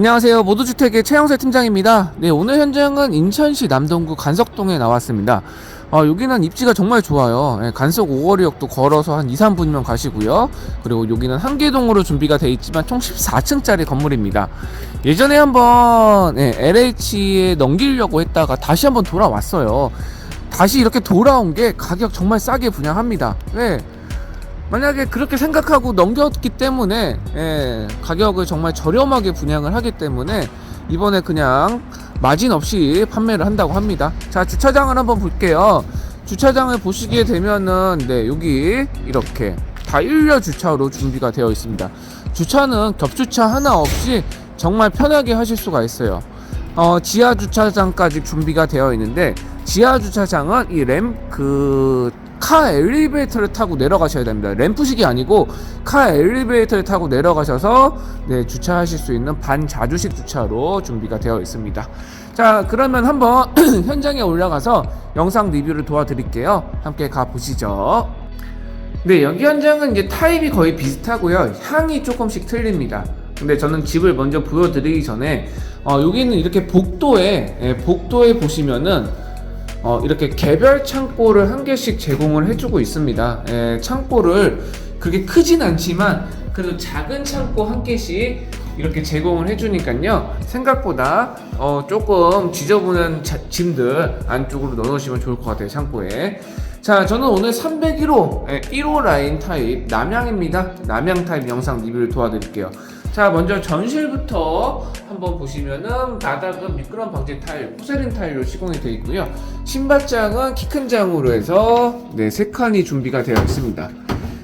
안녕하세요. 모두주택의 최영세 팀장입니다. 네, 오늘 현장은 인천시 남동구 간석동에 나왔습니다. 어, 여기는 입지가 정말 좋아요. 예, 간석 5거리역도 걸어서 한 2, 3분이면 가시고요. 그리고 여기는 한계동으로 준비가 돼 있지만 총 14층짜리 건물입니다. 예전에 한번 예, LH에 넘기려고 했다가 다시 한번 돌아왔어요. 다시 이렇게 돌아온 게 가격 정말 싸게 분양합니다. 왜? 만약에 그렇게 생각하고 넘겼기 때문에 예, 가격을 정말 저렴하게 분양을 하기 때문에 이번에 그냥 마진 없이 판매를 한다고 합니다. 자 주차장을 한번 볼게요. 주차장을 보시게 되면은 네 여기 이렇게 다 일려 주차로 준비가 되어 있습니다. 주차는 겹주차 하나 없이 정말 편하게 하실 수가 있어요. 어, 지하 주차장까지 준비가 되어 있는데 지하 주차장은 이 램 그 카 엘리베이터를 타고 내려가셔야 됩니다. 램프식이 아니고 카 엘리베이터를 타고 내려가셔서 네, 주차하실 수 있는 반자주식 주차로 준비가 되어 있습니다. 자, 그러면 한번 현장에 올라가서 영상 리뷰를 도와드릴게요. 함께 가 보시죠. 네, 여기 현장은 이제 타입이 거의 비슷하고요. 향이 조금씩 틀립니다. 근데 저는 집을 먼저 보여드리기 전에 어, 여기는 이렇게 복도에 예, 복도에 보시면은 어, 이렇게 개별 창고를 한 개씩 제공을 해주고 있습니다. 예, 창고를 그렇게 크진 않지만 그래도 작은 창고 한 개씩 이렇게 제공을 해주니까요. 생각보다 어, 조금 지저분한 자- 짐들 안쪽으로 넣어놓으시면 좋을 것 같아요. 창고에. 자, 저는 오늘 301호, 예, 1호 라인 타입 남양입니다. 남양 타입 영상 리뷰를 도와드릴게요. 자, 먼저 전실부터 한번 보시면은 바닥은 미끄럼 방지 타일, 포세린 타일로 시공이 되어 있고요. 신발장은 키 큰 장으로 해서 네, 세 칸이 준비가 되어 있습니다.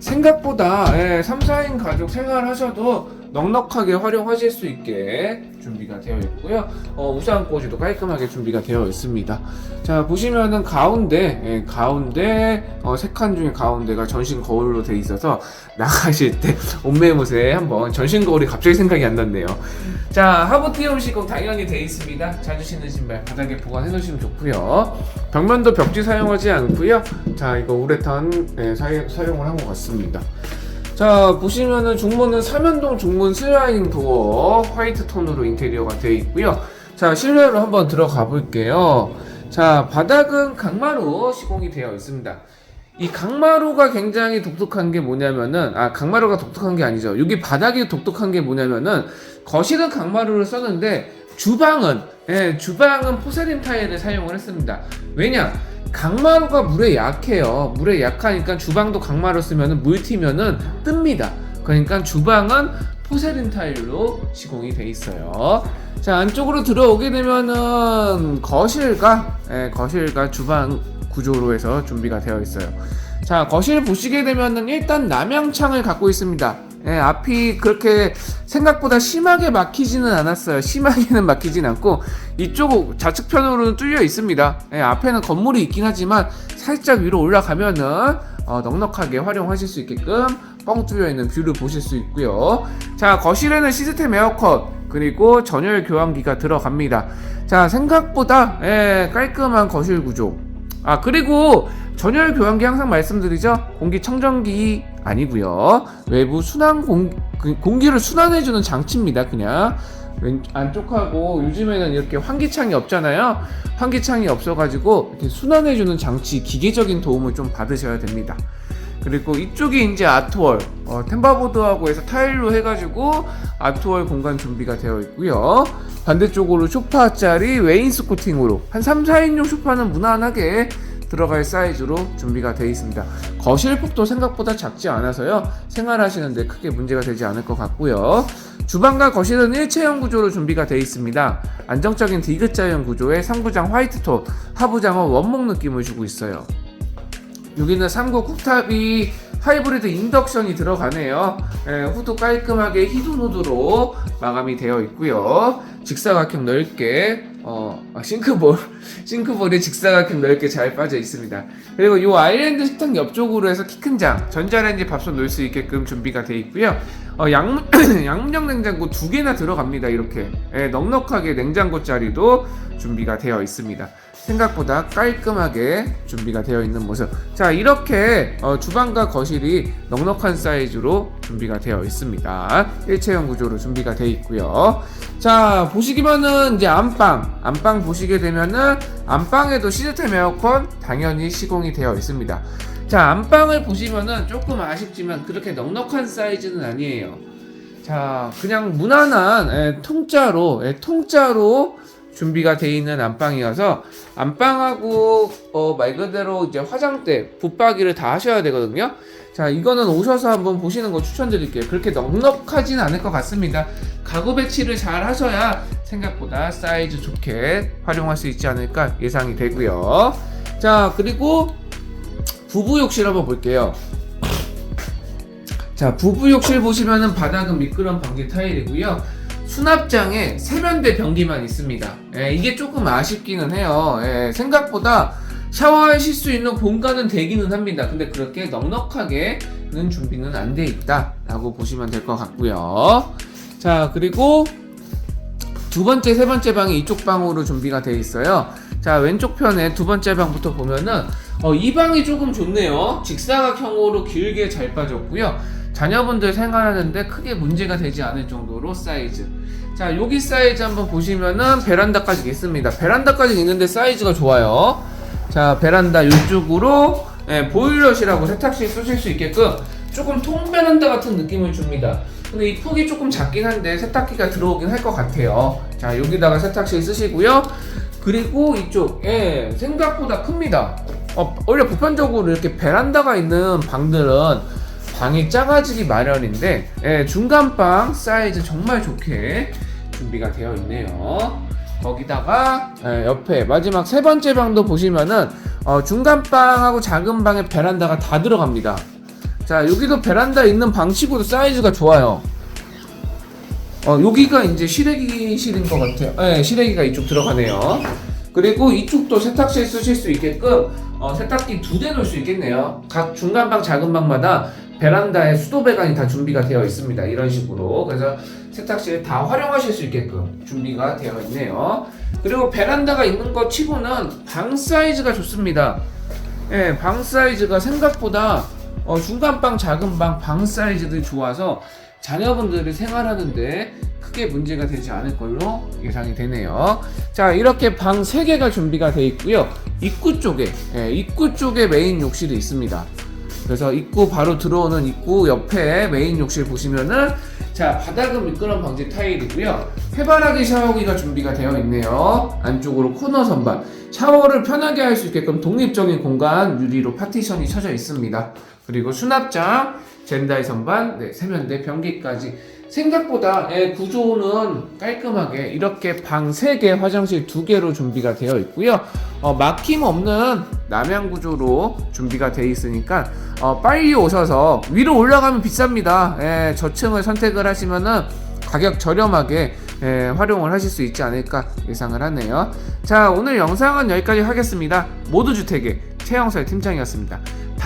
생각보다 예, 3, 4인 가족 생활하셔도 넉넉하게 활용하실 수 있게 준비가 되어 있고요. 어, 우산 꽂이도 깔끔하게 준비가 되어 있습니다. 자 보시면은 가운데 예, 가운데 어, 세칸 중에 가운데가 전신 거울로 되어 있어서 나가실 때 옷매무새 한번 전신 거울이 갑자기 생각이 안 났네요. 자 하부 티움 시공 당연히 되어 있습니다. 자주 신는 신발 바닥에 보관해 놓으시면 좋고요. 벽면도 벽지 사용하지 않고요. 자 이거 우레탄 예, 사용, 사용을 한 것 같습니다. 자 보시면은 중문은 삼연동 중문 슬라이딩 도어 화이트 톤으로 인테리어가 되어 있고요. 자 실내로 한번 들어가 볼게요. 자 바닥은 강마루 시공이 되어 있습니다. 이 강마루가 굉장히 독특한 게 뭐냐면은 아 강마루가 독특한 게 아니죠. 여기 바닥이 독특한 게 뭐냐면은 거실은 강마루를 썼는데 주방은 예, 주방은 포세린 타일을 사용을 했습니다. 왜냐? 강마루가 물에 약해요. 물에 약하니까 주방도 강마루 쓰면 물 튀면은 뜹니다. 그러니까 주방은 포세린 타일로 시공이 돼 있어요. 자 안쪽으로 들어오게 되면은 거실과 예, 거실과 주방 구조로 해서 준비가 되어 있어요. 자 거실 보시게 되면은 일단 남향창을 갖고 있습니다. 예, 앞이 그렇게 생각보다 심하게 막히지는 않았어요. 심하게는 막히진 않고 이쪽 좌측편으로는 뚫려 있습니다. 예, 앞에는 건물이 있긴 하지만 살짝 위로 올라가면은 어, 넉넉하게 활용하실 수 있게끔 뻥 뚫려 있는 뷰를 보실 수 있고요. 자 거실에는 시스템 에어컨 그리고 전열 교환기가 들어갑니다. 자 생각보다 예, 깔끔한 거실 구조. 아 그리고 전열 교환기 항상 말씀드리죠 공기청정기 아니고요. 외부 순환 공, 그 공기를 순환해주는 장치입니다 그냥. 왼 안쪽하고 요즘에는 이렇게 환기창이 없잖아요. 환기창이 없어가지고 이렇게 순환해주는 장치 기계적인 도움을 좀 받으셔야 됩니다. 그리고 이쪽이 이제 아트월 어, 템바보드하고 해서 타일로 해가지고 아트월 공간 준비가 되어 있고요. 반대쪽으로 소파 자리 웨인스코팅으로 한 3, 4인용 소파는 무난하게 들어갈 사이즈로 준비가 되어 있습니다. 거실 폭도 생각보다 작지 않아서요. 생활하시는데 크게 문제가 되지 않을 것 같고요. 주방과 거실은 일체형 구조로 준비가 되어 있습니다. 안정적인 디귿자형 구조의 상부장 화이트톤 하부장은 원목 느낌을 주고 있어요. 여기는 3구 쿡탑이 하이브리드 인덕션이 들어가네요. 예, 후드 깔끔하게 히든 후드로 마감이 되어 있고요. 직사각형 넓게 어, 아, 싱크볼 싱크볼이 직사각형 넓게 잘 빠져 있습니다. 그리고 이 아일랜드 식탁 옆쪽으로 해서 키 큰 장 전자레인지 밥솥 넣을 수 있게끔 준비가 되어 있고요. 어, 양, 양문형 냉장고 두 개나 들어갑니다. 이렇게 예, 넉넉하게 냉장고 자리도 준비가 되어 있습니다. 생각보다 깔끔하게 준비가 되어 있는 모습. 자, 이렇게 어, 주방과 거실이 넉넉한 사이즈로 준비가 되어 있습니다. 일체형 구조로 준비가 되어 있고요. 자, 보시기만은 이제 안방, 안방 보시게 되면은 안방에도 시스템 에어컨 당연히 시공이 되어 있습니다. 자, 안방을 보시면은 조금 아쉽지만 그렇게 넉넉한 사이즈는 아니에요. 자, 그냥 무난한 예, 통짜로, 예, 통짜로 준비가 되어 있는 안방이어서 안방하고 어, 말 그대로 이제 화장대, 붙박이를 다 하셔야 되거든요. 자, 이거는 오셔서 한번 보시는 거 추천드릴게요. 그렇게 넉넉하진 않을 것 같습니다. 가구 배치를 잘 하셔야 생각보다 사이즈 좋게 활용할 수 있지 않을까 예상이 되고요. 자, 그리고 부부 욕실 한번 볼게요. 자, 부부 욕실 보시면은 바닥은 미끄럼 방지 타일이고요. 수납장에 세면대 변기만 있습니다. 예, 이게 조금 아쉽기는 해요. 예, 생각보다 샤워하실 수 있는 공간은 되기는 합니다. 근데 그렇게 넉넉하게는 준비는 안 돼 있다라고 보시면 될 것 같고요. 자, 그리고 두 번째, 세 번째 방이 이쪽 방으로 준비가 되어 있어요. 자, 왼쪽 편에 두 번째 방부터 보면은 어, 이 방이 조금 좋네요. 직사각형으로 길게 잘 빠졌고요. 자녀분들 생활하는데 크게 문제가 되지 않을 정도로 사이즈. 자, 여기 사이즈 한번 보시면은 베란다까지 있습니다. 베란다까지 있는데 사이즈가 좋아요. 자, 베란다 이쪽으로 예, 보일러실하고 세탁실 쓰실 수 있게끔 조금 통베란다 같은 느낌을 줍니다. 근데 이 폭이 조금 작긴 한데 세탁기가 들어오긴 할 것 같아요. 자, 여기다가 세탁실 쓰시고요. 그리고 이쪽, 예, 생각보다 큽니다. 어, 원래 보편적으로 이렇게 베란다가 있는 방들은 방이 작아지기 마련인데, 예, 중간방 사이즈 정말 좋게 준비가 되어 있네요. 거기다가 예, 옆에 마지막 세 번째 방도 보시면은 어, 중간 방하고 작은 방에 베란다가 다 들어갑니다. 자 여기도 베란다 있는 방치고도 사이즈가 좋아요. 어 여기가 이제 실외기실인 것 같아요. 네, 실외기가 이쪽 들어가네요. 그리고 이쪽도 세탁실 쓰실 수 있게끔 어, 세탁기 두 대 놓을 수 있겠네요. 각 중간 방, 작은 방마다 베란다에 수도 배관이 다 준비가 되어 있습니다. 이런 식으로 그래서 세탁실 다 활용하실 수 있게끔 준비가 되어 있네요. 그리고 베란다가 있는 것 치고는 방 사이즈가 좋습니다. 예, 방 사이즈가 생각보다 어, 중간 방, 작은 방, 방 사이즈들이 좋아서 자녀분들이 생활하는데 크게 문제가 되지 않을 걸로 예상이 되네요. 자, 이렇게 방 3개가 준비가 되어 있고요. 입구 쪽에, 예, 입구 쪽에 메인 욕실이 있습니다. 그래서 입구 바로 들어오는 입구 옆에 메인 욕실 보시면은 자 바닥은 미끄럼 방지 타일이고요. 해바라기 샤워기가 준비가 되어 있네요. 안쪽으로 코너 선반. 샤워를 편하게 할 수 있게끔 독립적인 공간 유리로 파티션이 쳐져 있습니다. 그리고 수납장 젠다이 선반 네, 세면대 변기까지 생각보다 예, 구조는 깔끔하게 이렇게 방 3개 화장실 2개로 준비가 되어 있고요 어, 막힘 없는 남양 구조로 준비가 되어 있으니까 어, 빨리 오셔서 위로 올라가면 비쌉니다. 예, 저층을 선택을 하시면은 가격 저렴하게 예, 활용을 하실 수 있지 않을까 예상을 하네요. 자, 오늘 영상은 여기까지 하겠습니다. 모두 주택의 최영설 팀장이었습니다.